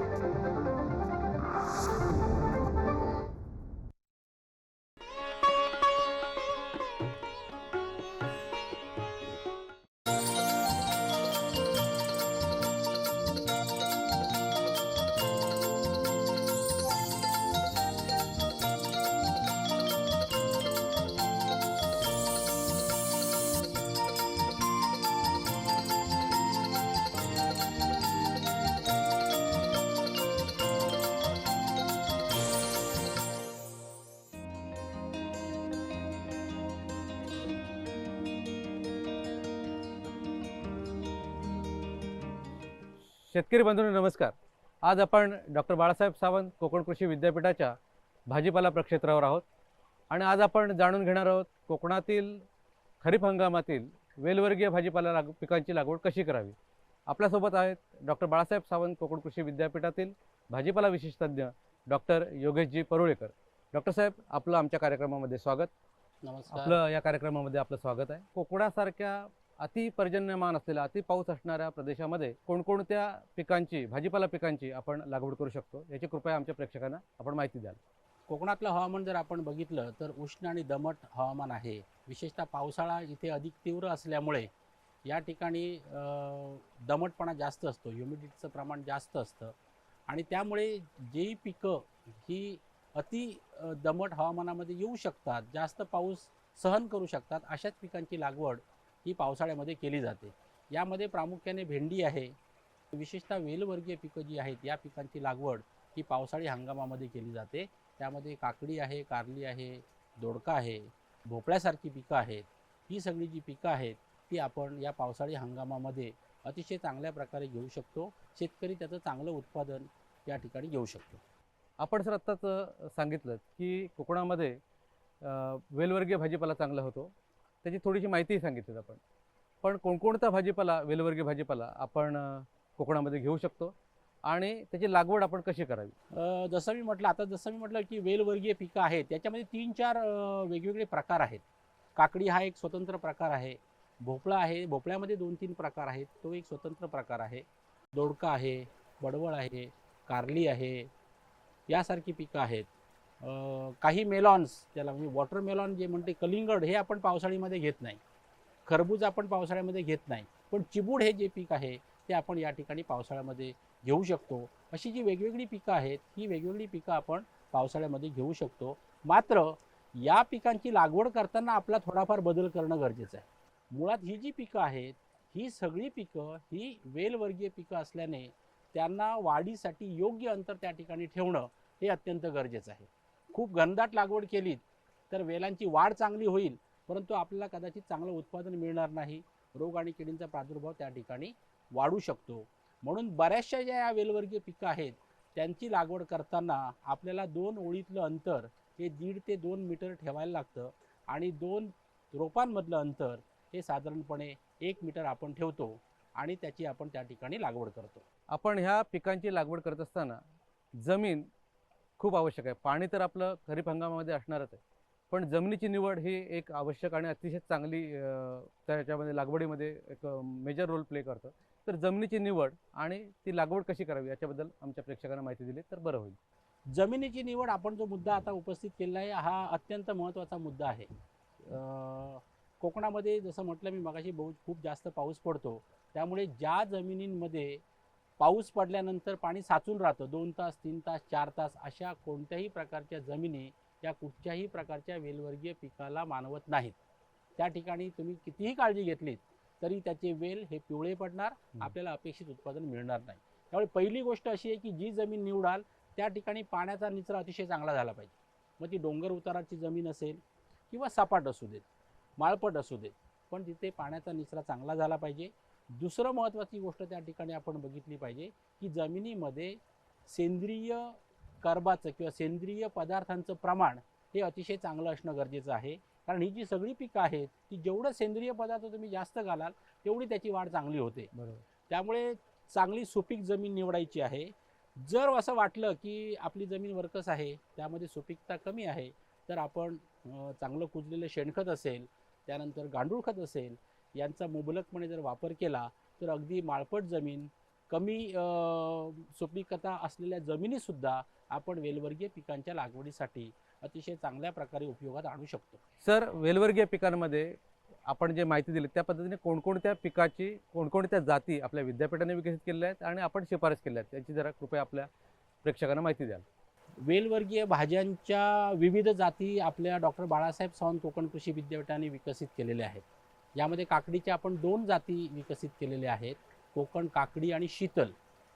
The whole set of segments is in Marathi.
thank you शेतकरी बंधूंनो नमस्कार. आज आपण डॉक्टर बाळासाहेब सावंत कोकण कृषी विद्यापीठाच्या भाजीपाला प्रक्षेत्रावर आहोत आणि आज आपण जाणून घेणार आहोत कोकणातील खरीप हंगामातील वेलवर्गीय भाजीपाला लाग पिकांची लागवड कशी करावी? आपल्यासोबत आहेत डॉक्टर बाळासाहेब सावंत कोकण कृषी विद्यापीठातील भाजीपाला विशेषतज्ञ डॉक्टर योगेशजी परुळेकर. डॉक्टर साहेब आपलं आमच्या कार्यक्रमामध्ये स्वागत. नमस्कार. आपलं या कार्यक्रमामध्ये आपलं स्वागत आहे. कोकणासारख्या अति पर्जन्यमान असलेल्या अति पाऊस असणाऱ्या प्रदेशामध्ये कोणकोणत्या पिकांची भाजीपाला पिकांची आपण लागवड करू शकतो? याची कृपया आमच्या प्रेक्षकांना आपण माहिती द्याल. कोकणातलं हवामान जर आपण बघितलं तर उष्ण आणि दमट हवामान आहे. विशेषतः पावसाळा इथे अधिक तीव्र असल्यामुळे या ठिकाणी दमटपणा जास्त असतो ह्युमिडिटीचं प्रमाण जास्त असतं. आणि त्यामुळे जी पिकं ही अति दमट हवामानामध्ये येऊ शकतात जास्त पाऊस सहन करू शकतात अशाच पिकांची लागवड ही पावसाळ्यामध्ये केली जाते. यामध्ये प्रामुख्याने भेंडी आहे. विशेषतः वेलवर्गीय पिकं जी आहेत या पिकांची लागवड ही पावसाळी हंगामामध्ये केली जाते. त्यामध्ये काकडी आहे कारली आहे दोडका आहे भोपळ्यासारखी पिकं आहेत. ही सगळी जी पिकं आहेत ती आपण या पावसाळी हंगामामध्ये अतिशय चांगल्या प्रकारे घेऊ शकतो. शेतकरी त्याचं चांगलं उत्पादन या ठिकाणी घेऊ शकतो. आपण सर आत्ताच सांगितलं की कोकणामध्ये वेलवर्गीय भाजीपाला चांगला होतो. त्याची थोडीशी माहितीही सांगितली आपण. पण कोणकोणता भाजीपाला वेलवर्गीय भाजीपाला आपण कोकणामध्ये घेऊ शकतो आणि त्याची लागवड आपण कशी करावी? जसं मी म्हटलं आता जसं मी म्हटलं की वेलवर्गीय पिकं आहेत त्याच्यामध्ये तीन चार वेगवेगळे प्रकार आहेत. काकडी हा एक स्वतंत्र प्रकार आहे. भोपळा आहे भोपळ्यामध्ये दोन तीन प्रकार आहेत. तो एक स्वतंत्र प्रकार आहे. दोडका आहे बडवळ आहे कारली आहे यासारखी पिकं आहेत. काही मेलॉन्स त्याला म्हणजे वॉटरमेलॉन जे म्हणते कलिंगड हे आपण पावसाळीमध्ये घेत नाही. खरबूज आपण पावसाळ्यामध्ये घेत नाही. पण चिबूड हे जे पीक आहे ते आपण या ठिकाणी पावसाळ्यामध्ये घेऊ शकतो. अशी जी वेगवेगळी पिकं आहेत ही वेगवेगळी पिकं आपण पावसाळ्यामध्ये घेऊ शकतो. मात्र या पिकांची लागवड करताना आपला थोडाफार बदल करणं गरजेचं आहे. मुळात ही जी पिकं आहेत ही सगळी पिकं ही वेलवर्गीय पिकं असल्याने त्यांना वाढीसाठी योग्य अंतर त्या ठिकाणी ठेवणं हे अत्यंत गरजेचं आहे. खूप घनदाट लागवड केली तर वेलांची वाढ चांगली होईल परंतु आपल्याला कदाचित चांगलं उत्पादन मिळणार नाही. रोग आणि किडींचा प्रादुर्भाव त्या ठिकाणी वाढू शकतो. म्हणून बऱ्याचशा ज्या या वेलवर्गीय पिकं आहेत त्यांची लागवड करताना आपल्याला दोन ओळीतलं अंतर हे दीड ते दोन मीटर ठेवायला लागतं आणि दोन रोपांमधलं अंतर हे साधारणपणे एक मीटर आपण ठेवतो आणि त्याची आपण त्या ठिकाणी लागवड करतो. आपण ह्या पिकांची लागवड करत असताना जमीन खूप आवश्यक आहे. पाणी तर आपलं खरीप हंगामामध्ये असणारच आहे. पण जमिनीची निवड ही एक आवश्यक आणि अतिशय चांगली त्याच्यामध्ये लागवडीमध्ये एक मेजर रोल प्ले करतं. तर जमिनीची निवड आणि ती लागवड कशी करावी याच्याबद्दल आमच्या प्रेक्षकांना माहिती दिली तर बरं होईल. जमिनीची निवड आपण जो मुद्दा आता उपस्थित केलेला आहे हा अत्यंत महत्त्वाचा मुद्दा आहे. कोकणामध्ये जसं म्हटलं मी मगाशी बहु खूप जास्त पाऊस पडतो. त्यामुळे ज्या जमिनींमध्ये पाऊस पडल्यानंतर पाणी साचून राहतं. दोन तास तीन तास चार तास अशा कोणत्याही प्रकारच्या जमिनी या कुठच्याही प्रकारच्या वेलवर्गीय पिकाला मानवत नाहीत. त्या ठिकाणी तुम्ही कितीही काळजी घेतलीत तरी त्याचे वेल हे पिवळे पडणार. आपल्याला अपेक्षित उत्पादन मिळणार नाही. त्यामुळे पहिली गोष्ट अशी आहे की जी जमीन निवडाल त्या ठिकाणी पाण्याचा निचरा अतिशय चांगला झाला पाहिजे. मग ती डोंगर उताराची जमीन असेल किंवा सपाट असू देत माळपट असू देत पण तिथे पाण्याचा निचरा चांगला झाला पाहिजे. दुसरं महत्त्वाची गोष्ट त्या ठिकाणी आपण बघितली पाहिजे की जमिनीमध्ये सेंद्रिय कर्बाचं किंवा सेंद्रिय पदार्थांचं प्रमाण हे अतिशय चांगलं असणं गरजेचं आहे. कारण ही जी सगळी पिकं आहेत ती जेवढं सेंद्रिय पदार्थ तुम्ही जास्त घालाल तेवढी त्याची वाढ चांगली होते. बरोबर. त्यामुळे चांगली सुपीक जमीन निवडायची आहे. जर असं वाटलं की आपली जमीन वरकस आहे त्यामध्ये सुपीकता कमी आहे तर आपण चांगलं कुजलेलं शेणखत असेल त्यानंतर गांडूळ खत असेल यांचा मुबलकपणे जर वापर केला तर अगदी माळपट जमीन कमी सुपीकता असलेल्या जमिनीसुद्धा आपण वेलवर्गीय पिकांच्या लागवडीसाठी अतिशय चांगल्या प्रकारे उपयोगात आणू शकतो. सर वेलवर्गीय पिकांमध्ये आपण जे माहिती दिली त्या पद्धतीने कोणकोणत्या पिकाची कोणकोणत्या जाती आपल्या विद्यापीठाने विकसित केलेल्या आहेत आणि आपण शिफारस केल्या आहेत याची जरा कृपया आपल्या प्रेक्षकांना माहिती द्याल. वेलवर्गीय भाज्यांच्या विविध जाती आपल्या डॉक्टर बाळासाहेब सावंत कोकण कृषी विद्यापीठाने विकसित केलेल्या आहेत. यामध्ये काकडीच्या आपण दोन जाती विकसित केलेल्या आहेत. कोकण काकडी आणि शीतल.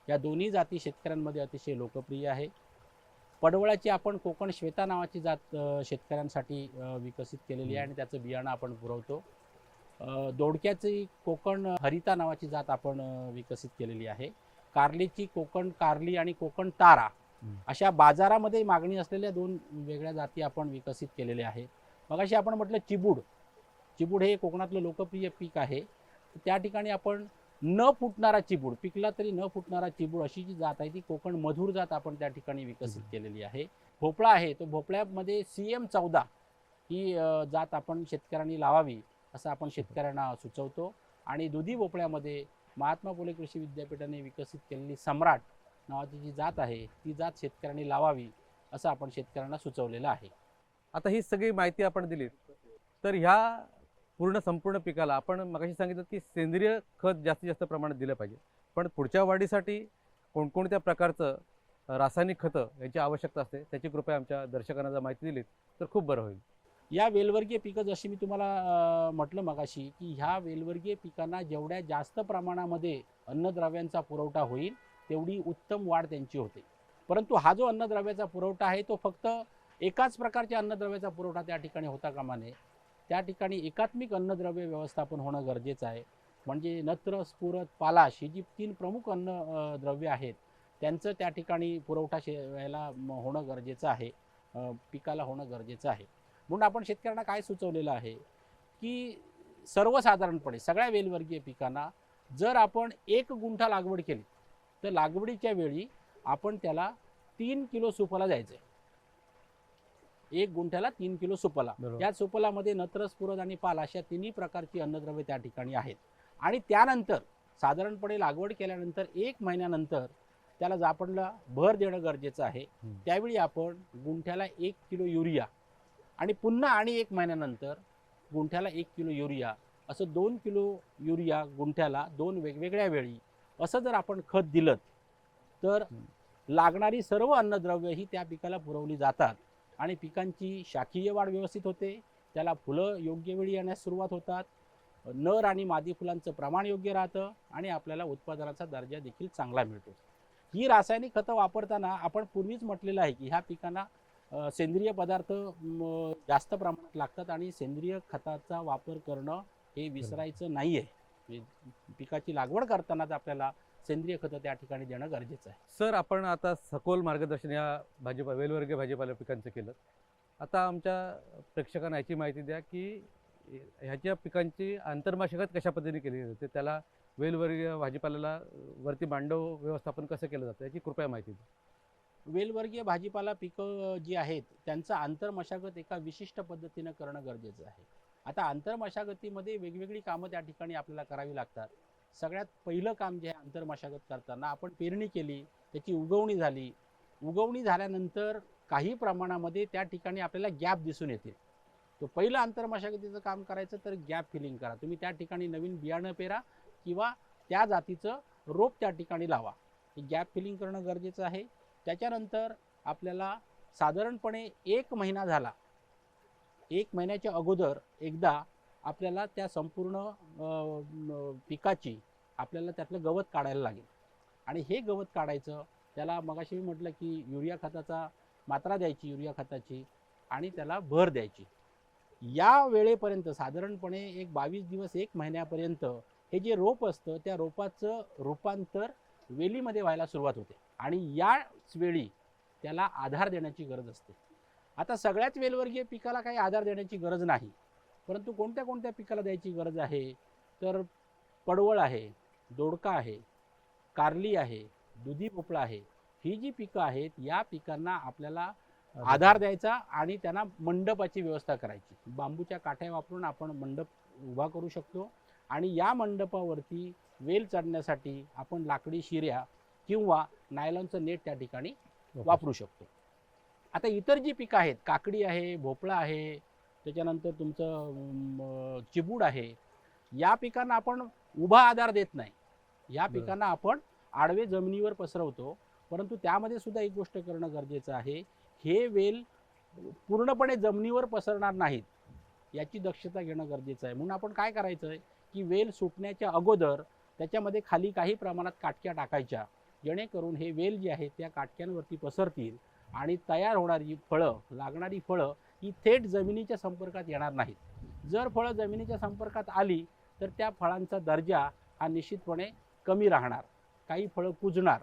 या दोन्ही जाती शेतकऱ्यांमध्ये अतिशय लोकप्रिय आहे. पडवळाची आपण कोकण श्वेता नावाची जात शेतकऱ्यांसाठी विकसित केलेली आहे आणि त्याचं बियाणं आपण पुरवतो. दोडक्याची कोकण हरिता नावाची जात आपण विकसित केलेली आहे. कारलीची कोकण कारली आणि कोकण तारा अशा बाजारामध्ये मागणी असलेल्या दोन वेगळ्या जाती आपण विकसित केलेल्या आहेत. मग अशी आपण म्हटलं चिबूड. चिबूड हे कोकणातलं लोकप्रिय पीक आहे. त्या ठिकाणी आपण न फुटणारा चिबूड पिकला तरी न फुटणारा चिबूड अशी जी जात आहे ती कोकण मधुर जात आपण त्या ठिकाणी विकसित. केलेली आहे. भोपळा आहे तो भोपळ्यामध्ये सी एम चौदा ही जात आपण शेतकऱ्यांनी लावावी असं आपण शेतकऱ्यांना सुचवतो. आणि दुधी भोपळ्यामध्ये महात्मा फुले कृषी विद्यापीठाने विकसित केलेली सम्राट नावाची जी जात आहे ती जात शेतकऱ्यांनी लावावी असं आपण शेतकऱ्यांना सुचवलेलं आहे. आता ही सगळी माहिती आपण दिली तर ह्या पूर्ण संपूर्ण पिकाला आपण मगाशी सांगितलं की सेंद्रिय खत जास्तीत जास्त प्रमाणात दिलं पाहिजे. पण पुढच्या वाढीसाठी कोणकोणत्या प्रकारचं रासायनिक खतं याची आवश्यकता असते त्याची कृपया आमच्या दर्शकांना जर माहिती दिलीत तर खूप बरं होईल. या वेलवर्गीय पिकं जशी मी तुम्हाला म्हटलं मगाशी की ह्या वेलवर्गीय पिकांना जेवढ्या जास्त प्रमाणामध्ये अन्नद्रव्यांचा पुरवठा होईल तेवढी उत्तम वाढ त्यांची होते. परंतु हा जो अन्नद्रव्याचा पुरवठा आहे तो फक्त एकाच प्रकारच्या अन्नद्रव्याचा पुरवठा त्या ठिकाणी होता कामा नये. त्या ठिकाणी एकात्मिक अन्नद्रव्य व्यवस्थापन होणं गरजेचं आहे. म्हणजे नत्र स्फुरत पालाश ही जी तीन प्रमुख अन्न द्रव्य आहेत त्यांचं त्या ठिकाणी पुरवठा शे याला म- होणं गरजेचं आहे. पिकाला होणं गरजेचं आहे. म्हणून आपण शेतकऱ्यांना काय सुचवलेलं आहे? की सर्वसाधारणपणे सगळ्या वेलवर्गीय पिकांना जर आपण एक गुंठा लागवड केली तर लागवडीच्या वेळी आपण त्याला तीन किलो सुफला द्यायचं एक गुंठ्याला तीन किलो बरोबर. या सुफलामध्ये नत्र स्फुरद आणि पाल अशा तिन्ही प्रकारची अन्नद्रव्ये त्या ठिकाणी आहेत. आणि त्यानंतर साधारणपणे लागवड केल्यानंतर एक महिन्यानंतर त्याला जापडला भर देणं गरजेचं आहे. त्यावेळी आपण गुंठ्याला एक किलो युरिया आणि पुन्हा आणि एक महिन्यानंतर गुंठ्याला एक किलो युरिया असं दोन किलो युरिया गुंठ्याला दोन वेगवेगळ्या वेळी असं जर आपण खत दिलं तर लागणारी सर्व अन्नद्रव्य ही त्या पिकाला पुरवली जातात. आणि पिकांची शाकीय वाढ व्यवस्थित होते. त्याला फुलं योग्य वेळी येण्यास सुरुवात होतात. नर आणि मादी फुलांचं प्रमाण योग्य राहतं आणि आपल्याला उत्पादनाचा दर्जा देखील चांगला मिळतो. ही रासायनिक खतं वापरताना आपण पूर्वीच म्हटलेलं आहे की ह्या पिकांना सेंद्रिय पदार्थ जास्त प्रमाणात लागतात आणि सेंद्रिय खताचा वापर करणं हे विसरायचं नाही आहे म्हणजे पिकाची लागवड करतानाच आपल्याला सेंद्रिय खतं त्या ठिकाणी देणं गरजेचं आहे. सर आपण आता सखोल मार्गदर्शन या भाजीपा वेलवर्गीय भाजीपाला पिकांचं केलं. आता आमच्या प्रेक्षकांना याची माहिती द्या की ह्याच्या पिकांची आंतरमाशगत कशा पद्धतीने केली जाते? त्याला वेलवर्गीय भाजीपाल्याला वरती मांडव व्यवस्थापन कसं केलं जातं? याची कृपया माहिती द्या. वेलवर्गीय भाजीपाला पिकं जी आहेत त्यांचं आंतरमशागत एका विशिष्ट पद्धतीनं करणं गरजेचं आहे. आता आंतरमशागतीमध्ये वेगवेगळी कामं त्या ठिकाणी आपल्याला करावी लागतात. सगळ्यात पहिलं काम जे आहे आंतरमशागत करताना आपण पेरणी केली त्याची उगवणी झाली. उगवणी झाल्यानंतर काही प्रमाणामध्ये त्या ठिकाणी आपल्याला गॅप दिसून येतील तो पहिलं आंतरमशागतीचं काम करायचं तर गॅप फिलिंग करा. तुम्ही त्या ठिकाणी नवीन बियाणं पेरा किंवा त्या जातीचं रोप त्या ठिकाणी लावा. गॅप फिलिंग करणं गरजेचं आहे. त्याच्यानंतर आपल्याला साधारणपणे एक महिना झाला. एक महिन्याच्या अगोदर एकदा आपल्याला त्या संपूर्ण पिकाची आपल्याला त्यातलं गवत काढायला लागेल. आणि हे गवत काढायचं त्याला मगाशी मी म्हटलं की युरिया खताचा मात्रा द्यायची युरिया खताची आणि त्याला भर द्यायची. या वेळेपर्यंत साधारणपणे एक बावीस दिवस एक महिन्यापर्यंत हे जे रोप असतं त्या रोपाचं रूपांतर वेलीमध्ये व्हायला सुरुवात होते. आणि याच वेळी त्याला आधार देण्याची गरज असते. आता सगळ्याच वेलवर्गीय पिकाला काही आधार देण्याची गरज नाही. परंतु कोणत्या कोणत्या पिकाला द्यायची गरज आहे? तर पडवळ आहे दोडका आहे कारली आहे दुधी भोपळा आहे. ही जी पिकं आहेत या पिकांना आपल्याला आधार द्यायचा आणि त्यांना मंडपाची व्यवस्था करायची. बांबूच्या काठ्या वापरून आपण मंडप उभा करू शकतो आणि या मंडपावरती वेल चढण्यासाठी आपण लाकडी शिऱ्या किंवा नायलॉनचं नेट त्या ठिकाणी वापरू शकतो. आता इतर जी पिकं आहेत काकडी आहे भोपळा आहे त्याच्यानंतर तुमचं चिबूड आहे. या पिकांना आपण उभा आधार देत नाही. या. पिकांना आपण आडवे जमिनीवर पसरवतो. परंतु त्यामध्ये सुद्धा एक गोष्ट करणं गरजेचं आहे. हे वेल पूर्णपणे जमिनीवर पसरणार नाहीत याची दक्षता घेणं गरजेचं आहे. म्हणून आपण काय करायचं आहे की वेल सुटण्याच्या अगोदर त्याच्यामध्ये खाली काही प्रमाणात काटक्या टाकायच्या. जेणेकरून हे वेल जे आहे त्या काटक्यांवरती पसरतील आणि तयार होणारी फळं लागणारी फळं ही थेट जमिनीच्या संपर्कात येणार नाहीत. जर फळं जमिनीच्या संपर्कात आली तर त्या फळांचा दर्जा हा निश्चितपणे कमी राहणार. काही फळं कुजणार.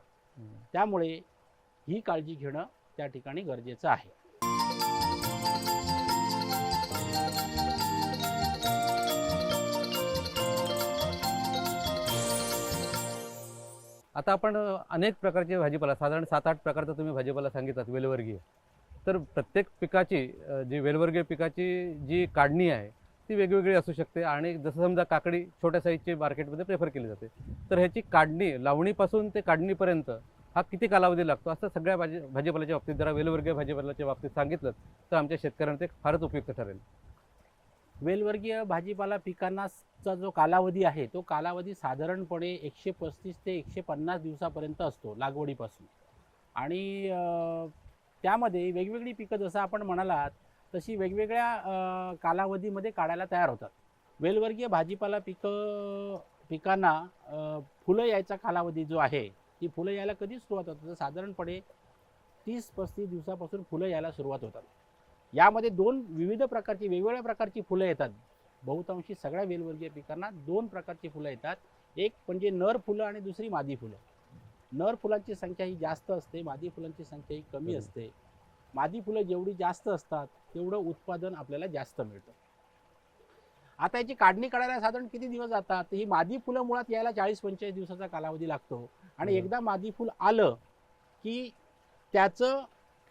त्यामुळे ही काळजी घेणं त्या ठिकाणी गरजेचं आहे. आता आपण अनेक प्रकारचे भाजीपाला साधारण सात आठ प्रकारचा तुम्ही भाजीपाला सांगितलात वेलवर्गीय. तर प्रत्येक पिकाची जी वेलवर्गीय पिकाची जी काढणी आहे ती वेगवेगळी असू शकते. आणि जसं समजा काकडी छोट्या साईजची मार्केटमध्ये प्रेफर केली जाते. तर ह्याची काढणी लावणीपासून ते काढणीपर्यंत हा किती कालावधी लागतो? असं सगळ्या भाजी भाजीपाल्याच्या बाबतीत जरा वेलवर्गीय भाजीपाल्याच्या बाबतीत सांगितलं तर आमच्या शेतकऱ्यांना ते फारच उपयुक्त ठरेल. वेलवर्गीय भाजीपाला पिकांनाचा जो कालावधी आहे तो कालावधी साधारणपणे एकशे पस्तीस ते एकशे पन्नास दिवसापर्यंत असतो लागवडीपासून. आणि त्यामध्ये वेगवेगळी पिकं जसं आपण म्हणालात तशी वेगवेगळ्या कालावधीमध्ये काढायला तयार होतात. वेलवर्गीय भाजीपाला पिकं पिकांना फुलं यायचा कालावधी जो आहे ती फुलं यायला कधी सुरुवात होतात तर साधारणपणे तीस पस्तीस दिवसापासून फुलं यायला सुरुवात होतात. यामध्ये दोन विविध प्रकारची वेगवेगळ्या प्रकारची फुलं येतात. बहुतांशी सगळ्या वेलवर्गीय पिकांना दोन प्रकारची फुलं येतात. एक म्हणजे नर फुलं आणि दुसरी मादी फुलं. नर फुलांची संख्या ही जास्त असते मादी फुलांची संख्या ही कमी. असते. मादी फुलं जेवढी जास्त असतात तेवढं उत्पादन आपल्याला जास्त मिळतं. आता याची काढणी करायला साधारण किती दिवस जातात? ही मादी फुलं मुळात यायला चाळीस पंचेचाळीस दिवसाचा कालावधी लागतो. आणि. एकदा मादी फुल आलं की त्याचं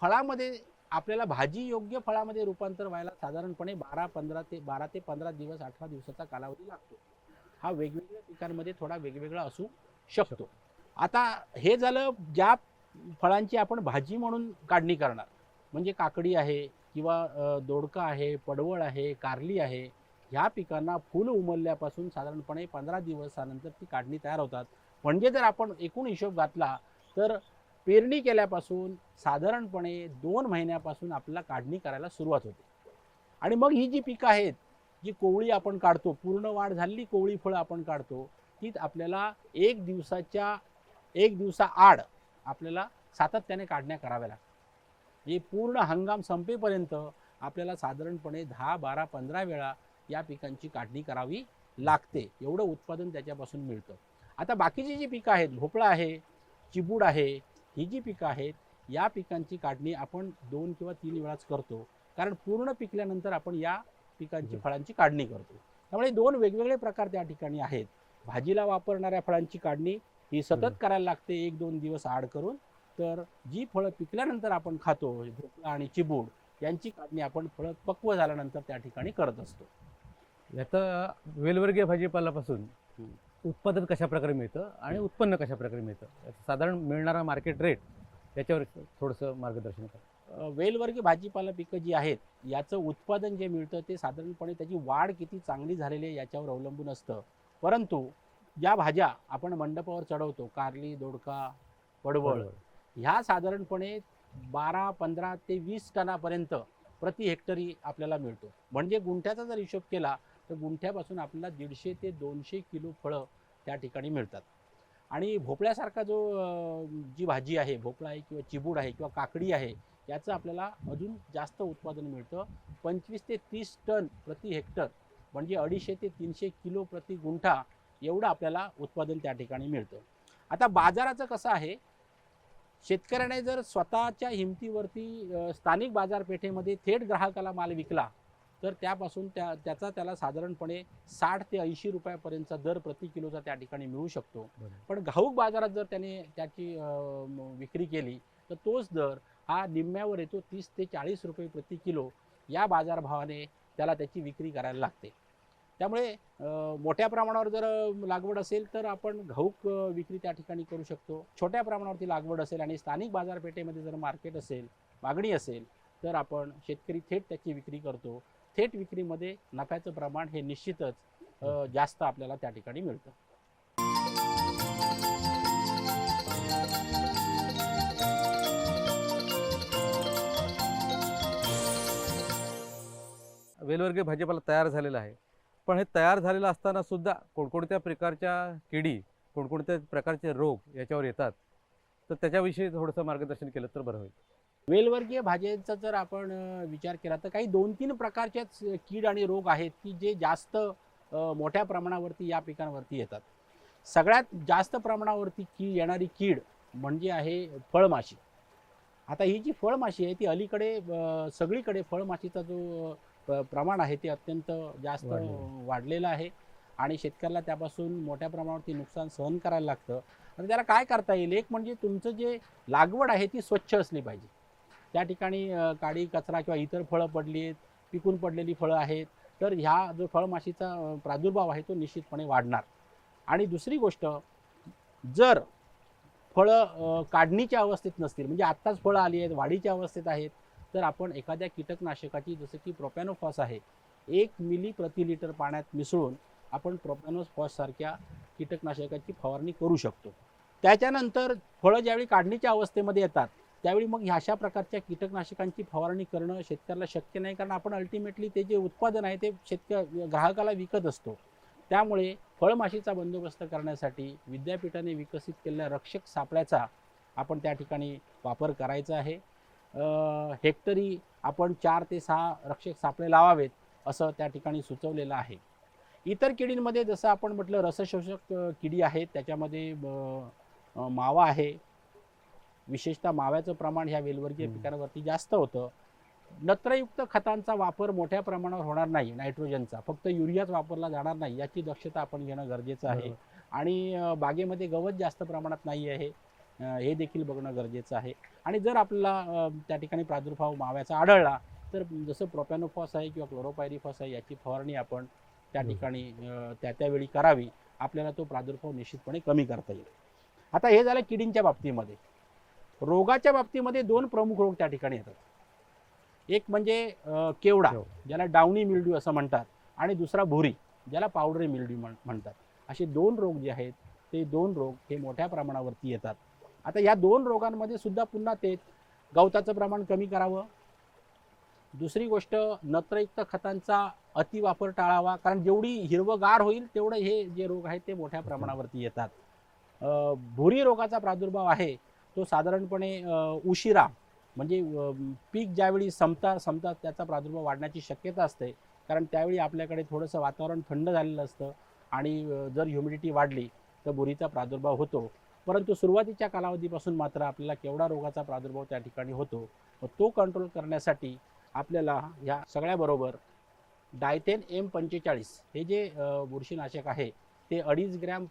फळामध्ये आपल्याला भाजी योग्य फळामध्ये रूपांतर व्हायला साधारणपणे बारा पंधरा ते बारा ते पंधरा दिवस अठरा दिवसाचा कालावधी लागतो. हा वेगवेगळ्या पिकांमध्ये थोडा वेगवेगळा असू शकतो. आता हे झालं ज्या फळांची आपण भाजी म्हणून काढणी करणार म्हणजे काकडी आहे किंवा दोडका आहे पडवळ आहे कारली आहे ह्या पिकांना फुल उमलल्यापासून साधारणपणे पंधरा दिवसानंतर ती काढणी तयार होतात. म्हणजे जर आपण एकूण हिशोब घातला तर पेरणी केल्यापासून साधारणपणे दोन महिन्यापासून आपल्याला काढणी करायला सुरुवात होते. आणि मग ही जी पिकं आहेत जी कोवळी आपण काढतो पूर्ण वाढ झालेली कोवळी फळं आपण काढतो ती आपल्याला एक दिवसाच्या एक दिवसा आड आपल्याला सातत्याने काढण्या कराव्या लागतात. हे पूर्ण हंगाम संपेपर्यंत आपल्याला साधारणपणे दहा बारा पंधरा वेळा या पिकांची काढणी करावी लागते. एवढं उत्पादन त्याच्यापासून मिळतं. आता बाकीची जी पिकं आहेत भोपळा आहे चिबूड आहे ही जी पिकं आहेत या पिकांची काढणी आपण दोन किंवा तीन वेळाच करतो. कारण पूर्ण पिकल्यानंतर आपण या पिकांची. फळांची काढणी करतो. त्यामुळे दोन वेगवेगळे प्रकार त्या ठिकाणी आहेत. भाजीला वापरणाऱ्या फळांची काढणी ही. सतत करायला लागते एक दोन दिवस आड करून तर जी फळं पिकल्यानंतर आपण खातो भोपळा आणि चिबूड यांची काढणी आपण फळं पक्व झाल्यानंतर त्या ठिकाणी करत असतो याचं वेलवर्गीय भाजीपाल्यापासून हम्म. उत्पादन कशा प्रकारे मिळतं आणि. उत्पन्न कशा प्रकारे मिळतं साधारण मिळणारा मार्केट रेट याच्यावर थोडंसं मार्गदर्शन करा वेलवर्गीय भाजीपाला पिकं जी आहेत याचं उत्पादन जे मिळतं ते साधारणपणे त्याची वाढ किती चांगली झालेली आहे याच्यावर अवलंबून असतं परंतु ज्या भाज्या आपण मंडपावर चढवतो कारली दोडका पडवळ. ह्या साधारणपणे बारा पंधरा ते वीस टनापर्यंत प्रति हेक्टरी आपल्याला मिळतो. म्हणजे गुंठ्याचा जर हिशोब केला तर गुंठ्यापासून आपल्याला दीडशे ते दोनशे किलो फळं त्या ठिकाणी मिळतात. आणि भोपळ्यासारखा जो जी भाजी आहे भोपळा आहे किंवा चिबूड आहे किंवा काकडी आहे याचं आपल्याला अजून जास्त उत्पादन मिळतं. पंचवीस ते तीस टन प्रति हेक्टर म्हणजे अडीचशे ते तीनशे किलो प्रति गुंठा एवढं आपल्याला उत्पादन त्या ठिकाणी मिळतं. आता बाजाराचं कसं आहे? शेतकऱ्याने जर स्वतःच्या हिमतीवरती स्थानिक बाजारपेठेमध्ये थेट ग्राहकाला माल विकला तर त्यापासून त्या त्याचा त्याला साधारणपणे साठ ते ऐंशी रुपयापर्यंतचा दर प्रति किलोचा त्या ठिकाणी मिळू शकतो. पण घाऊक बाजारात जर त्याने त्याची विक्री केली तर तोच दर हा निम्म्यावर येतो तीस ते चाळीस रुपये प्रति किलो या बाजारभावाने त्याला त्याची विक्री करायला लागते. त्यामुळे मोठ्या प्रमाणावर जर लागवड असेल तर आपण घाऊक विक्री त्या ठिकाणी करू शकतो. छोट्या प्रमाणावरती लागवड असेल आणि स्थानिक बाजारपेठेमध्ये जर मार्केट असेल मागणी असेल तर आपण शेतकरी थेट त्याची विक्री करतो. थेट विक्रीमध्ये नफ्याचं प्रमाण हे निश्चितच जास्त आपल्याला त्या ठिकाणी मिळतं. वेलवर्गीय भाजीपाला तयार झालेला आहे. पण हे तयार झालेलं असताना सुद्धा कोणकोणत्या प्रकारच्या किडी कोणकोणत्या प्रकारचे रोग याच्यावर येतात तर त्याच्याविषयी थोडंसं मार्गदर्शन केलं तर बरं होईल. वेलवर्गीय भाज्यांचा जर आपण विचार केला तर काही दोन तीन प्रकारच्याच कीड आणि रोग आहेत की जे जास्त मोठ्या प्रमाणावरती या पिकांवरती येतात. सगळ्यात जास्त प्रमाणावरती की येणारी कीड म्हणजे आहे फळमाशी. आता ही जी फळमाशी आहे ती अलीकडे सगळीकडे फळमाशीचा जो प्रमाण आहे ते अत्यंत जास्त वाढलेलं आहे. आणि शेतकऱ्याला त्यापासून मोठ्या प्रमाणावरती नुकसान सहन करायला लागतं. आणि त्याला काय करता येईल? एक म्हणजे तुमचं जे लागवड आहे ती स्वच्छ असली पाहिजे. त्या ठिकाणी काडी कचरा किंवा इतर फळं पडली आहेत पिकून पडलेली फळं आहेत तर ह्या जो फळमाशीचा प्रादुर्भाव आहे तो निश्चितपणे वाढणार. आणि दुसरी गोष्ट जर फळं काढणीच्या अवस्थेत नसतील म्हणजे आत्ताच फळं आली आहेत वाढीच्या अवस्थेत आहेत तर आपण एखाद्या कीटकनाशकाची जसं की प्रोपॅनोफॉस आहे एक मिली प्रति लिटर पाण्यात मिसळून आपण प्रोपॅनोफॉससारख्या कीटकनाशकाची फवारणी करू शकतो. त्याच्यानंतर फळं ज्यावेळी काढणीच्या अवस्थेमध्ये येतात त्यावेळी मग ह्या अशा प्रकारच्या कीटकनाशकांची फवारणी करणं शेतकऱ्याला शक्य नाही कारण आपण अल्टिमेटली ते जे उत्पादन आहे ते शेतक ग्राहकाला विकत असतो. त्यामुळे फळमाशीचा बंदोबस्त करण्यासाठी विद्यापीठाने विकसित केलेल्या रक्षक सापळ्याचा आपण त्या ठिकाणी वापर करायचा आहे. हेक्टरी आपण चार ते सहा रक्षक सापळे लावावेत असं त्या ठिकाणी सुचवलेलं आहे. इतर किडींमध्ये जसं आपण म्हटलं रसशोषक किडी आहेत त्याच्यामध्ये मावा आहे. विशेषतः माव्याचं प्रमाण ह्या वेलवर्गीय. पिकांवरती जास्त होतं. नत्रयुक्त खतांचा वापर मोठ्या प्रमाणावर होणार नाही नायट्रोजनचा. फक्त युरियाच वापरला जाणार नाही याची दक्षता आपण घेणं गरजेचं आहे. आणि बागेमध्ये गवत जास्त प्रमाणात नाही आहे. हे देखील बघणं गरजेचं आहे. आणि जर आपल्याला त्या ठिकाणी प्रादुर्भाव माव्याचा आढळला तर जसं प्रोपॅनोफॉस आहे किंवा क्लोरोपायरिफॉस आहे याची फवारणी आपण त्या. ठिकाणी त्या त्यावेळी करावी. आपल्याला तो प्रादुर्भाव निश्चितपणे कमी करता येईल. आता हे झालं किडींच्या बाबतीमध्ये. रोगाच्या बाबतीमध्ये दोन प्रमुख रोग त्या ठिकाणी येतात. एक म्हणजे केवडा केवडा. ज्याला डावणी मिल्ड्यू असं म्हणतात आणि दुसरा भुरी ज्याला पावडरी मिल्ड्यू म्हण म्हणतात. असे दोन रोग जे आहेत ते दोन रोग हे मोठ्या प्रमाणावरती येतात. आता या दोन रोगांमध्ये सुद्धा पुन्हा तेच गवताचं प्रमाण कमी करावं. दुसरी गोष्ट नत्रयुक्त खतांचा अतिवापर टाळावा कारण जेवढी हिरवगार होईल तेवढं हे जे रोग आहेत ते मोठ्या प्रमाणावरती येतात. भुरी रोगाचा प्रादुर्भाव आहे तो साधारणपणे उशिरा म्हणजे पीक ज्यावेळी संपता संपता त्याचा प्रादुर्भाव वाढण्याची शक्यता असते. कारण त्यावेळी आपल्याकडे थोडंसं वातावरण थंड झालेलं असतं आणि जर ह्युमिडिटी वाढली तर बुरीचा प्रादुर्भाव होतो. परंतु सुरुवातीच्या कालावधीपासून मात्र आपल्याला केवढा रोगाचा प्रादुर्भाव त्या ठिकाणी होतो व तो कंट्रोल करण्यासाठी आपल्याला ह्या सगळ्याबरोबर डायथेन एम पंचेचाळीस हे जे बुरशीनाशक आहे ते अडीच ग्रॅम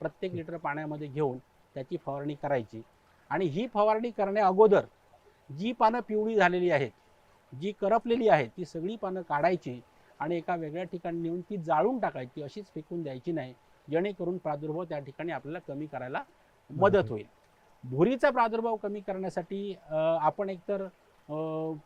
प्रत्येक लिटर पाण्यामध्ये घेऊन त्याची फवारणी करायची. आणि ही फवारणी करण्या अगोदर जी पानं पिवळी झालेली आहेत जी करपलेली आहेत ती सगळी पानं काढायची आणि एका वेगळ्या ठिकाणी नेऊन ती जाळून टाकायची अशीच फेकून द्यायची नाही. जेणेकरून प्रादुर्भाव त्या ठिकाणी आपल्याला कमी करायला मदत होईल. भुरीचा प्रादुर्भाव कमी करण्यासाठी आपण एकतर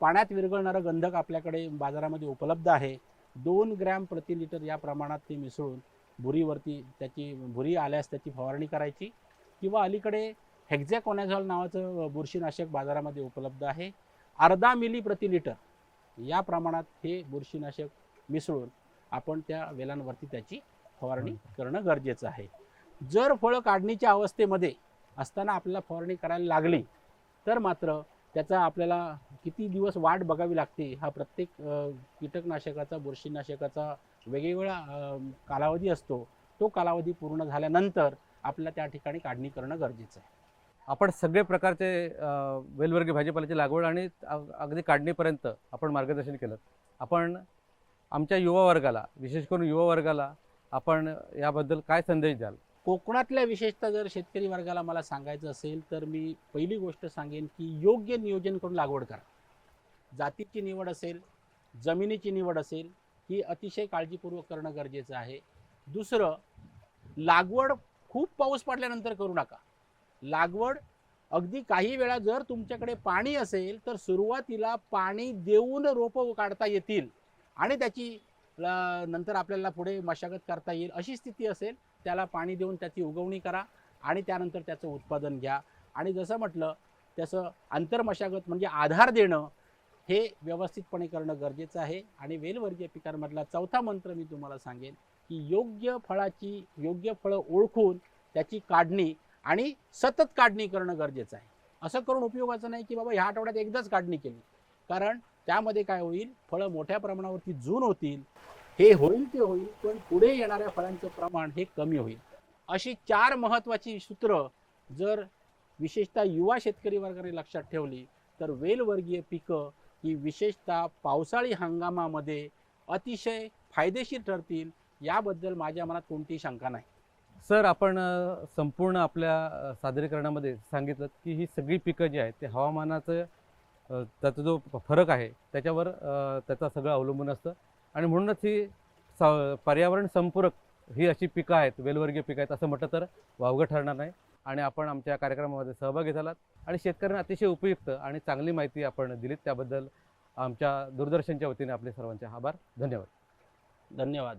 पाण्यात विरघळणारं गंधक आपल्याकडे बाजारामध्ये उपलब्ध आहे. दोन ग्रॅम प्रति लिटर या प्रमाणात ते मिसळून भुरीवरती त्याची भुरी आल्यास त्याची फवारणी करायची किंवा अलीकडे हेक्झॅकोनॅझॉल नावाचं बुरशीनाशक बाजारामध्ये उपलब्ध आहे. अर्धा मिली प्रति लिटर या प्रमाणात हे बुरशीनाशक मिसळून आपण त्या वेलांवरती त्याची फवारणी करणं गरजेचं आहे. जर फळं काढणीच्या अवस्थेमध्ये असताना आपल्याला फवारणी करायला लागली तर मात्र त्याचा आपल्याला किती दिवस वाट बघावी लागते हा प्रत्येक कीटकनाशकाचा बुरशीनाशकाचा वेगवेगळा कालावधी असतो. तो कालावधी पूर्ण झाल्यानंतर आपल्याला त्या ठिकाणी काढणी करणं गरजेचं आहे. आपण सगळे प्रकारचे अ, वेलवर्गीय भाजीपाल्याची लागवड आणि अगदी काढणीपर्यंत आपण मार्गदर्शन केलं. आपण आमच्या युवा वर्गाला विशेष करून युवा वर्गाला आपण याबद्दल काय संदेश द्याल? कोकणातल्या विशेषतः जर शेतकरी वर्गाला मला सांगायचं असेल तर मी पहिली गोष्ट सांगेन की योग्य नियोजन करून लागवड करा. जातीची निवड असेल जमिनीची निवड असेल ही अतिशय काळजीपूर्वक करणं गरजेचं आहे. दुसरं लागवड खूप पाऊस पडल्यानंतर करू नका. लागवड अगदी काही वेळा जर तुमच्याकडे पाणी असेल तर सुरुवातीला पाणी देऊन रोपं काढता येतील आणि त्याची नंतर आपल्याला पुढे मशागत करता येईल अशी स्थिती असेल त्याला पाणी देऊन त्याची उगवणी करा आणि त्यानंतर त्याचं उत्पादन घ्या. आणि जसं म्हटलं त्याचं आंतरमशागत म्हणजे आधार देणं हे व्यवस्थितपणे करणं गरजेचं आहे. आणि वेलवर्गीय पिकांमधला चौथा मंत्र मी तुम्हाला सांगेन की योग्य फळाची योग्य फळं ओळखून त्याची काढणी आणि सतत काढणी करणं गरजेचं आहे. असं करून उपयोगाचं नाही की बाबा ह्या आठवड्यात एकदाच काढणी केली. कारण त्यामध्ये काय होईल? फळं मोठ्या प्रमाणावरती जून होतील. हे होईल ते होईल पण पुढे येणाऱ्या फळांचं प्रमाण हे कमी होईल. अशी चार महत्त्वाची सूत्र जर विशेषतः युवा शेतकरी वर्गाने लक्षात ठेवली तर वेलवर्गीय पिकं ही विशेषतः पावसाळी हंगामामध्ये अतिशय फायदेशीर ठरतील याबद्दल माझ्या मनात कोणतीही शंका नाही. सर आपण संपूर्ण आपल्या सादरीकरणामध्ये सांगितलं की ही सगळी पिकं जी आहेत ते हवामानाचं त्याचा जो फरक आहे त्याच्यावर त्याचा सगळं अवलंबून असतं. आणि म्हणूनच ही स पर्यावरण संपूरक ही अशी पिकं आहेत वेलवर्गीय पिकं आहेत असं म्हटलं तर वावगं ठरणार नाही. आणि आपण आमच्या कार्यक्रमामध्ये सहभागी झालात. आणि शेतकऱ्यांना अतिशय उपयुक्त आणि चांगली माहिती आपण दिलीत त्याबद्दल आमच्या दूरदर्शनच्या वतीने आपले सर्वांचे आभार. धन्यवाद. धन्यवाद.